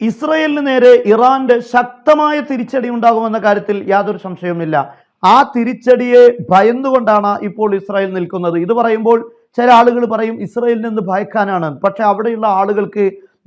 ഇസ്രയേലിന് നേരെ ഇറാന്റെ ശക്തമായ തിരിച്ചടി ഉണ്ടാകുമെന്ന കാര്യത്തിൽ യാതൊരു സംശയവുമില്ല. ആ തിരിച്ചടിയെ ഭയന്നുകൊണ്ടാണ് ഇപ്പോൾ ഇസ്രായേൽ നിൽക്കുന്നത്. ഇത് പറയുമ്പോൾ ചില ആളുകൾ പറയും ഇസ്രയേലിൽ നിന്ന് ഭയക്കാനാണ്. പക്ഷെ അവിടെയുള്ള ആളുകൾക്ക്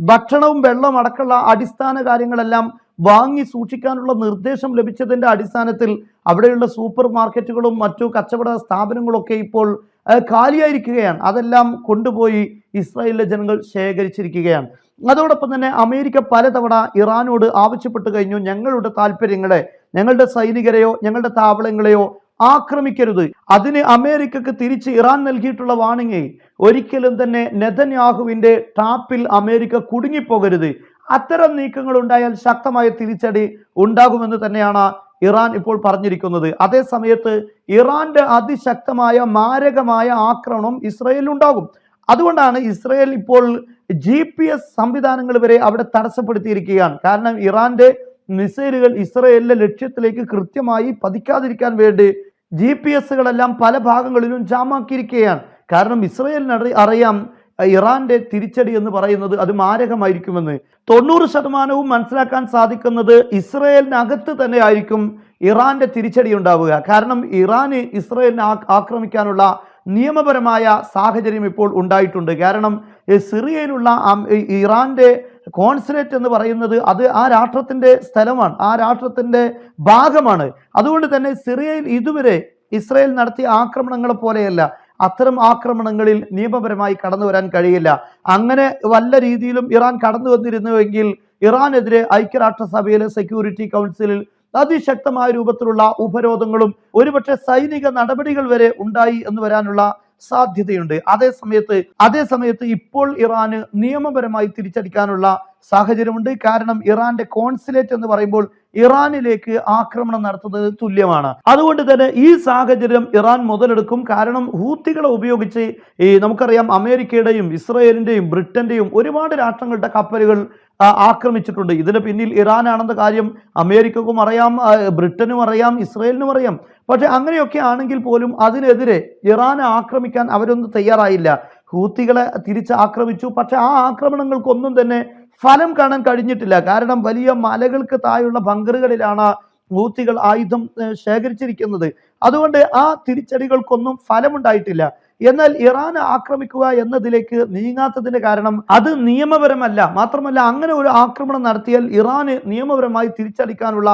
ഭക്ഷണവും വെള്ളം അടക്കമുള്ള അടിസ്ഥാന കാര്യങ്ങളെല്ലാം വാങ്ങി സൂക്ഷിക്കാനുള്ള നിർദ്ദേശം ലഭിച്ചതിന്റെ അടിസ്ഥാനത്തിൽ അവിടെയുള്ള സൂപ്പർ മാർക്കറ്റുകളും മറ്റു കച്ചവട സ്ഥാപനങ്ങളൊക്കെ ഇപ്പോൾ കാലിയായിരിക്കുകയാണ്. അതെല്ലാം കൊണ്ടുപോയി ഇസ്രായേലിലെ ജനങ്ങൾ ശേഖരിച്ചിരിക്കുകയാണ്. അതോടൊപ്പം തന്നെ അമേരിക്ക പലതവണ ഇറാനോട് ആവശ്യപ്പെട്ടു കഴിഞ്ഞു. ഞങ്ങളുടെ താല്പര്യങ്ങളെ ഞങ്ങളുടെ സൈനികരെയോ ഞങ്ങളുടെ താവളങ്ങളെയോ ആക്രമിക്കരുത്. അതിന് അമേരിക്കക്ക് തിരിച്ച് ഇറാൻ നൽകിയിട്ടുള്ള വാണിംഗ് ഒരിക്കലും തന്നെ നെതന്യാഹുവിന്റെ ടാപ്പിൽ അമേരിക്ക കുടുങ്ങിപ്പോകരുത്. അത്തരം നീക്കങ്ങൾ ഉണ്ടായാൽ ശക്തമായ തിരിച്ചടി ഉണ്ടാകുമെന്ന് തന്നെയാണ് ഇറാൻ ഇപ്പോൾ പറഞ്ഞിരിക്കുന്നത്. അതേ സമയത്ത് ഇറാന്റെ അതിശക്തമായ മാരകമായ ആക്രമണം ഇസ്രയേലിൽ ഉണ്ടാകും. അതുകൊണ്ടാണ് ഇസ്രയേൽ ഇപ്പോൾ ജി പി എസ് സംവിധാനങ്ങൾ വരെ അവിടെ തടസ്സപ്പെടുത്തിയിരിക്കുകയാണ്. കാരണം ഇറാന്റെ മിസൈലുകൾ ഇസ്രയേലിലെ ലക്ഷ്യത്തിലേക്ക് കൃത്യമായി പതിക്കാതിരിക്കാൻ വേണ്ടി ജി പി എസുകളെല്ലാം പല ഭാഗങ്ങളിലും ജാമാക്കിയിരിക്കുകയാണ് കാരണം ഇസ്രയേലിന് അറി- അറിയാം ഇറാന്റെ തിരിച്ചടി എന്ന് പറയുന്നത് അത് മാരകമായിരിക്കുമെന്ന്. തൊണ്ണൂറ് ശതമാനവും മനസ്സിലാക്കാൻ സാധിക്കുന്നത് ഇസ്രയേലിനകത്ത് തന്നെ ആയിരിക്കും ഇറാന്റെ തിരിച്ചടി ഉണ്ടാവുക. കാരണം ഇറാന് ഇസ്രയേലിനെ ആക്രമിക്കാനുള്ള നിയമപരമായ സാഹചര്യം ഇപ്പോൾ ഉണ്ടായിട്ടുണ്ട്. കാരണം സിറിയയിലുള്ള ഇറാന്റെ കോൺസുലേറ്റ് എന്ന് പറയുന്നത് അത് ആ രാഷ്ട്രത്തിന്റെ സ്ഥലമാണ്. ആ രാഷ്ട്രത്തിന്റെ ഭാഗമാണ്. അതുകൊണ്ട് തന്നെ സിറിയയിൽ ഇതുവരെ ഇസ്രയേൽ നടത്തിയ ആക്രമണങ്ങളെ പോലെയല്ല. അത്തരം ആക്രമണങ്ങളിൽ നിയമപരമായി കടന്നു വരാൻ കഴിയില്ല. അങ്ങനെ വല്ല രീതിയിലും ഇറാൻ കടന്നു വന്നിരുന്നുവെങ്കിൽ ഇറാനെതിരെ ഐക്യരാഷ്ട്രസഭയിലെ സെക്യൂരിറ്റി കൗൺസിലിൽ അതിശക്തമായ രൂപത്തിലുള്ള ഉപരോധങ്ങളും ഒരുപക്ഷെ സൈനിക നടപടികൾ വരെ ഉണ്ടായി എന്ന് വരാനുള്ള സാധ്യതയുണ്ട്. അതേ സമയത്ത് അതേ സമയത്ത് ഇപ്പോൾ ഇറാന് നിയമപരമായി തിരിച്ചടിക്കാനുള്ള സാഹചര്യമുണ്ട്. കാരണം ഇറാന്റെ കോൺസുലേറ്റ് എന്ന് പറയുമ്പോൾ ഇറാനിലേക്ക് ആക്രമണം നടത്തുന്നത് തുല്യമാണ്. അതുകൊണ്ട് തന്നെ ഈ സാഹചര്യം ഇറാൻ മുതലെടുക്കും. കാരണം ഹൂത്തികളെ ഉപയോഗിച്ച് ഈ നമുക്കറിയാം അമേരിക്കയുടെയും ഇസ്രയേലിന്റെയും ബ്രിട്ടന്റെയും ഒരുപാട് രാഷ്ട്രങ്ങളുടെ കപ്പലുകൾ ആക്രമിച്ചിട്ടുണ്ട്. ഇതിന് പിന്നിൽ ഇറാനാണെന്ന കാര്യം അമേരിക്കക്കും അറിയാം ബ്രിട്ടനും അറിയാം ഇസ്രയേലിനും അറിയാം. പക്ഷെ അങ്ങനെയൊക്കെ ആണെങ്കിൽ പോലും അതിനെതിരെ ഇറാനെ ആക്രമിക്കാൻ അവരൊന്നും തയ്യാറായില്ല. ഹൂത്തികളെ തിരിച്ച് ആക്രമിച്ചു പക്ഷെ ആ ആക്രമണങ്ങൾക്കൊന്നും തന്നെ ഫലം കാണാൻ കഴിഞ്ഞിട്ടില്ല. കാരണം വലിയ മലകൾക്ക് താഴെയുള്ള ബങ്കറുകളിലാണ് ഹൂത്തികൾ ആയുധം ശേഖരിച്ചിരിക്കുന്നത്. അതുകൊണ്ട് ആ തിരിച്ചടികൾക്കൊന്നും ഫലമുണ്ടായിട്ടില്ല. എന്നാൽ ഇറാൻ ആക്രമിക്കുക എന്നതിലേക്ക് നീങ്ങാത്തതിന്റെ കാരണം അത് നിയമപരമല്ല. മാത്രമല്ല അങ്ങനെ ഒരു ആക്രമണം നടത്തിയാൽ ഇറാന് നിയമപരമായി തിരിച്ചടിക്കാനുള്ള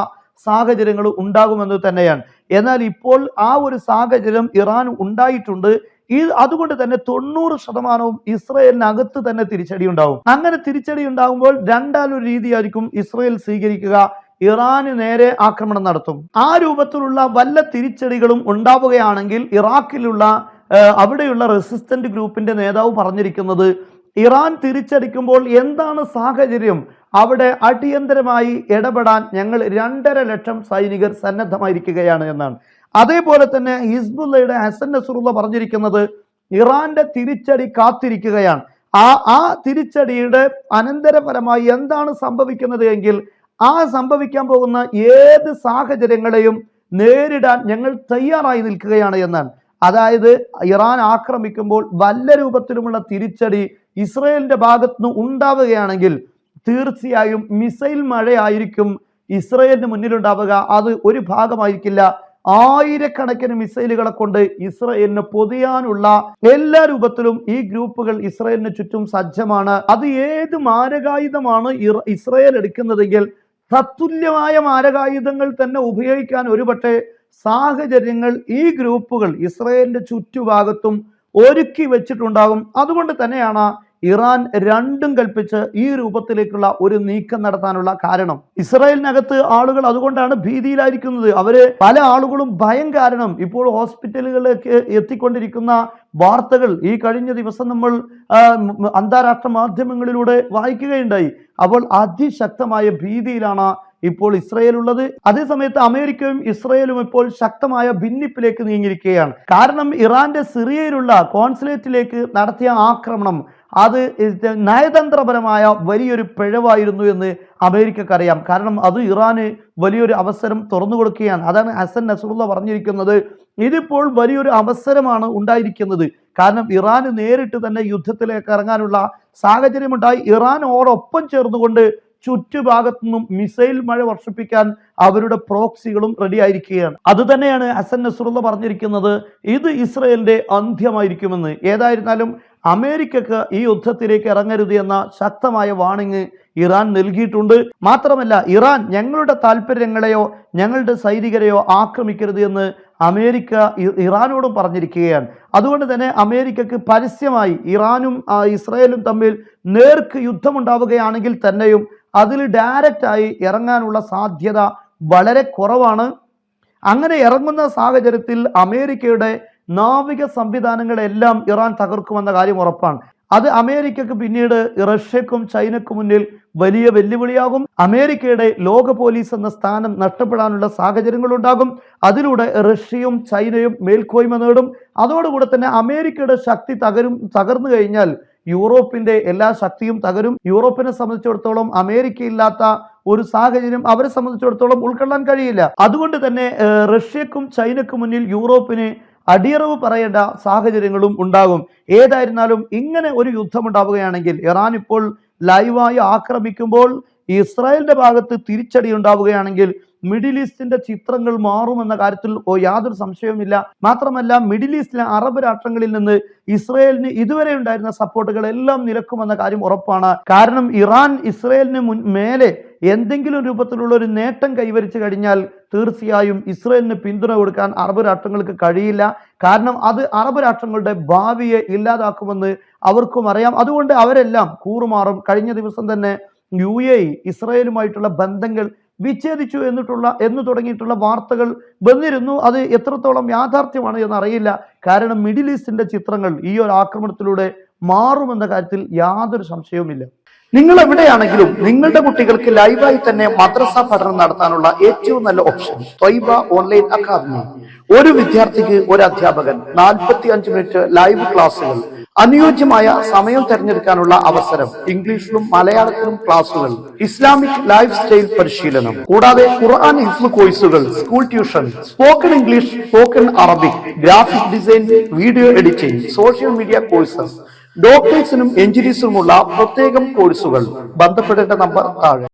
സാഹചര്യങ്ങൾ ഉണ്ടാകുമെന്ന് തന്നെയാണ്. എന്നാൽ ഇപ്പോൾ ആ ഒരു സാഹചര്യം ഇറാൻ ഉണ്ടായിട്ടുണ്ട്. ഈ അതുകൊണ്ട് തന്നെ തൊണ്ണൂറ് ശതമാനവും ഇസ്രയേലിനകത്ത് തന്നെ തിരിച്ചടി ഉണ്ടാവും അങ്ങനെ തിരിച്ചടി ഉണ്ടാകുമ്പോൾ രണ്ടാലൊരു രീതിയായിരിക്കും ഇസ്രയേൽ സ്വീകരിക്കുക. ഇറാന് നേരെ ആക്രമണം നടത്തും. ആ രൂപത്തിലുള്ള വല്ല തിരിച്ചടികളും ഉണ്ടാവുകയാണെങ്കിൽ ഇറാഖിലുള്ള അവിടെയുള്ള റെസിസ്റ്റന്റ് ഗ്രൂപ്പിന്റെ നേതാവ് പറഞ്ഞിരിക്കുന്നത് ഇറാൻ തിരിച്ചടിക്കുമ്പോൾ എന്താണ് സാഹചര്യം? അവിടെ അടിയന്തരമായി ഇടപെടാൻ ഞങ്ങൾ രണ്ടര ലക്ഷം സൈനികർ സന്നദ്ധമായിരിക്കുകയാണ് എന്നാണ്. അതേപോലെ തന്നെ ഹിസ്ബുല്ലയുടെ ഹസൻ നസറുള്ള പറഞ്ഞിരിക്കുന്നത് ഇറാന്റെ തിരിച്ചടി കാത്തിരിക്കുകയാണ്. ആ ആ തിരിച്ചടിയുടെ അനന്തരഫലമായി എന്താണ് സംഭവിക്കുന്നത് എങ്കിൽ ആ സംഭവിക്കാൻ പോകുന്ന ഏത് സാഹചര്യങ്ങളെയും നേരിടാൻ ഞങ്ങൾ തയ്യാറായി നിൽക്കുകയാണ് എന്നാണ്. അതായത് ഇറാൻ ആക്രമിക്കുമ്പോൾ വല്ല രൂപത്തിലുമുള്ള തിരിച്ചടി ഇസ്രയേലിന്റെ ഭാഗത്തുനിന്ന് ഉണ്ടാവുകയാണെങ്കിൽ തീർച്ചയായും മിസൈൽ മഴയായിരിക്കും ഇസ്രയേലിന് മുന്നിലുണ്ടാവുക. അത് ഒരു ഭാഗമായിരിക്കില്ല. ആയിരക്കണക്കിന് മിസൈലുകളെ കൊണ്ട് ഇസ്രയേലിന് പൊതിയാനുള്ള എല്ലാ രൂപത്തിലും ഈ ഗ്രൂപ്പുകൾ ഇസ്രയേലിന് ചുറ്റും സജ്ജമാണ്. അത് ഏത് മാരകായുധമാണ് ഇസ്രയേൽ എടുക്കുന്നതെങ്കിൽ തത്തുല്യമായ മാരകായുധങ്ങൾ തന്നെ ഉപയോഗിക്കാൻ ഒരുപക്ഷെ സാഹചര്യങ്ങൾ ഈ ഗ്രൂപ്പുകൾ ഇസ്രയേലിന്റെ ചുറ്റുഭാഗത്തും ഒരുക്കി വെച്ചിട്ടുണ്ടാകും. അതുകൊണ്ട് തന്നെയാണ് ഇറാൻ രണ്ടും കൽപ്പിച്ച് ഈ രൂപത്തിലേക്കുള്ള ഒരു നീക്കം നടത്താനുള്ള കാരണം. ഇസ്രായേലിനകത്ത് ആളുകൾ അതുകൊണ്ടാണ് ഭീതിയിലായിരിക്കുന്നത്. അവർ പല ആളുകളും ഭയം കാരണം ഇപ്പോൾ ഹോസ്പിറ്റലുകളിലേക്ക് എത്തിക്കൊണ്ടിരിക്കുന്ന വാർത്തകൾ ഈ കഴിഞ്ഞ ദിവസം നമ്മൾ അന്താരാഷ്ട്ര മാധ്യമങ്ങളിലൂടെ വായിക്കുകയുണ്ടായി. അപ്പോൾ അതിശക്തമായ ഭീതിയിലാണ് ഇപ്പോൾ ഇസ്രയേൽ ഉള്ളത് അതേസമയത്ത് അമേരിക്കയും ഇസ്രയേലും ഇപ്പോൾ ശക്തമായ ഭിന്നിപ്പിലേക്ക് നീങ്ങിയിരിക്കുകയാണ്. കാരണം ഇറാന്റെ സിറിയയിലുള്ള കോൺസുലേറ്റിലേക്ക് നടത്തിയ ആക്രമണം അത് നയതന്ത്രപരമായ വലിയൊരു പിഴവായിരുന്നു എന്ന് അമേരിക്കക്കറിയാം. കാരണം അത് ഇറാന് വലിയൊരു അവസരം തുറന്നു കൊടുക്കുകയാണ്. അതാണ് ഹസൻ നസറുള്ള പറഞ്ഞിരിക്കുന്നത്. ഇതിപ്പോൾ വലിയൊരു അവസരമാണ് ഉണ്ടായിരിക്കുന്നത്. കാരണം ഇറാന് നേരിട്ട് തന്നെ യുദ്ധത്തിലേക്ക് ഇറങ്ങാനുള്ള സാഹചര്യമുണ്ടായി. ഇറാനോടൊപ്പം ചേർന്നുകൊണ്ട് ചുറ്റുഭാഗത്തു നിന്നും മിസൈൽ മഴ വർഷിപ്പിക്കാൻ അവരുടെ പ്രോക്സികളും റെഡി ആയിരിക്കുകയാണ്. അത് തന്നെയാണ് ഹസൻ നസറുള്ള പറഞ്ഞിരിക്കുന്നത്. ഇത് ഇസ്രയേലിന്റെ അന്ത്യമായിരിക്കുമെന്ന്. ഏതായിരുന്നാലും അമേരിക്കക്ക് ഈ യുദ്ധത്തിലേക്ക് ഇറങ്ങരുത് എന്ന ശക്തമായ വാണിങ് ഇറാൻ നൽകിയിട്ടുണ്ട്. മാത്രമല്ല ഇറാൻ ഞങ്ങളുടെ താല്പര്യങ്ങളെയോ ഞങ്ങളുടെ സൈനികരെയോ ആക്രമിക്കരുത് എന്ന് അമേരിക്ക ഇറാനോടും പറഞ്ഞിരിക്കുകയാണ്. അതുകൊണ്ട് തന്നെ അമേരിക്കക്ക് പരസ്യമായി ഇറാനും ഇസ്രായേലും തമ്മിൽ നേർക്ക് യുദ്ധമുണ്ടാവുകയാണെങ്കിൽ തന്നെയും അതിൽ ഡയറക്റ്റായി ഇറങ്ങാനുള്ള സാധ്യത വളരെ കുറവാണ്. അങ്ങനെ ഇറങ്ങുന്ന സാഹചര്യത്തിൽ അമേരിക്കയുടെ നാവിക സംവിധാനങ്ങളെല്ലാം ഇറാൻ തകർക്കുമെന്ന കാര്യം ഉറപ്പാണ്. അത് അമേരിക്കക്ക് പിന്നീട് റഷ്യക്കും ചൈനക്കും മുന്നിൽ വലിയ വെല്ലുവിളിയാകും. അമേരിക്കയുടെ ലോക പോലീസ് എന്ന സ്ഥാനം നഷ്ടപ്പെടാനുള്ള സാഹചര്യങ്ങളുണ്ടാകും. അതിലൂടെ റഷ്യയും ചൈനയും മേൽക്കോയ്മ നേടും. അതോടുകൂടെ തന്നെ അമേരിക്കയുടെ ശക്തി തകരും തകർന്നു കഴിഞ്ഞാൽ യൂറോപ്പിന്റെ എല്ലാ ശക്തിയും തകരും. യൂറോപ്പിനെ സംബന്ധിച്ചിടത്തോളം അമേരിക്ക ഇല്ലാത്ത ഒരു സാഹചര്യം അവരെ സംബന്ധിച്ചിടത്തോളം ഉൾക്കൊള്ളാൻ കഴിയില്ല. അതുകൊണ്ട് തന്നെ റഷ്യക്കും ചൈനക്കും മുന്നിൽ യൂറോപ്പിന് അടിയറവ് പറയേണ്ട സാഹചര്യങ്ങളും ഉണ്ടാകും. ഏതായിരുന്നാലും ഇങ്ങനെ ഒരു യുദ്ധം ഉണ്ടാവുകയാണെങ്കിൽ ഇറാൻ ഇപ്പോൾ ലൈവായി ആക്രമിക്കുമ്പോൾ ഇസ്രായേലിന്റെ ഭാഗത്ത് തിരിച്ചടി ഉണ്ടാവുകയാണെങ്കിൽ മിഡിൽ ഈസ്റ്റിന്റെ ചിത്രങ്ങൾ മാറുമെന്ന കാര്യത്തിൽ യാതൊരു സംശയവുമില്ല. മാത്രമല്ല മിഡിൽ ഈസ്റ്റിലെ അറബ് രാഷ്ട്രങ്ങളിൽ നിന്ന് ഇസ്രയേലിന് ഇതുവരെ ഉണ്ടായിരുന്ന സപ്പോർട്ടുകൾ എല്ലാം നിലക്കുമെന്ന കാര്യം ഉറപ്പാണ്. കാരണം ഇറാൻ ഇസ്രയേലിന് മുൻ മേലെ എന്തെങ്കിലും രൂപത്തിലുള്ള ഒരു നേട്ടം കൈവരിച്ചു കഴിഞ്ഞാൽ തീർച്ചയായും ഇസ്രയേലിന് പിന്തുണ കൊടുക്കാൻ അറബ് രാഷ്ട്രങ്ങൾക്ക് കഴിയില്ല. കാരണം അത് അറബ് രാഷ്ട്രങ്ങളുടെ ഭാവിയെ ഇല്ലാതാക്കുമെന്ന് അവർക്കും അറിയാം. അതുകൊണ്ട് അവരെല്ലാം കൂറുമാറും. കഴിഞ്ഞ ദിവസം തന്നെ യു എ ഇസ്രയേലുമായിട്ടുള്ള ബന്ധങ്ങൾ വിച്ഛേദിച്ചു എന്നിട്ടുള്ള എന്ന് തുടങ്ങിയിട്ടുള്ള വാർത്തകൾ വന്നിരുന്നു. അത് എത്രത്തോളം യാഥാർത്ഥ്യമാണ് എന്നറിയില്ല. കാരണം മിഡിൽ ഈസ്റ്റിന്റെ ചിത്രങ്ങൾ ഈ ഒരു ആക്രമണത്തിലൂടെ മാറുമെന്ന കാര്യത്തിൽ യാതൊരു സംശയവുമില്ല. നിങ്ങൾ എവിടെയാണെങ്കിലും നിങ്ങളുടെ കുട്ടികൾക്ക് ലൈവായി തന്നെ മദ്രസ പഠനം നടത്താനുള്ള ഏറ്റവും നല്ല ഓപ്ഷൻ ത്വയ്ബ ഓൺലൈൻ അക്കാദമി. ഒരു വിദ്യാർത്ഥിക്ക് ഒരു അധ്യാപകൻ നാൽപ്പത്തി അഞ്ച് മിനിറ്റ് ലൈവ് ക്ലാസ്സുകൾ അനുയോജ്യമായ സമയം തിരഞ്ഞെടുക്കാനുള്ള അവസരം ഇംഗ്ലീഷിലും മലയാളത്തിലും ക്ലാസുകൾ ഇസ്ലാമിക് ലൈഫ് സ്റ്റൈൽ പരിശീലനം. കൂടാതെ ഖുർആൻ ഹിഫ്ലു കോഴ്സുകൾ school tuition spoken English spoken Arabic graphic design video editing social media courses ഡോക്ടേഴ്സിനും എഞ്ചിനീയേഴ്സിനുമുള്ള പ്രത്യേകം കോഴ്സുകൾ ബന്ധപ്പെടേണ്ട നമ്പർ താഴെ